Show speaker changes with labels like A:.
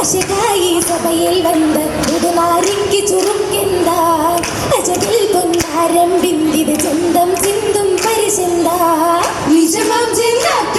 A: അശകായി സഭയിൽ വന്ന് ഇത് മാറിക്ക് ചുരുക്കെന്താ അജകിൽ കൊണ്ടാരം ബിന്ദിത് ചന്തം ചിന്തും പരിശന്താ.
B: നിജമാം ചെന്താക്ക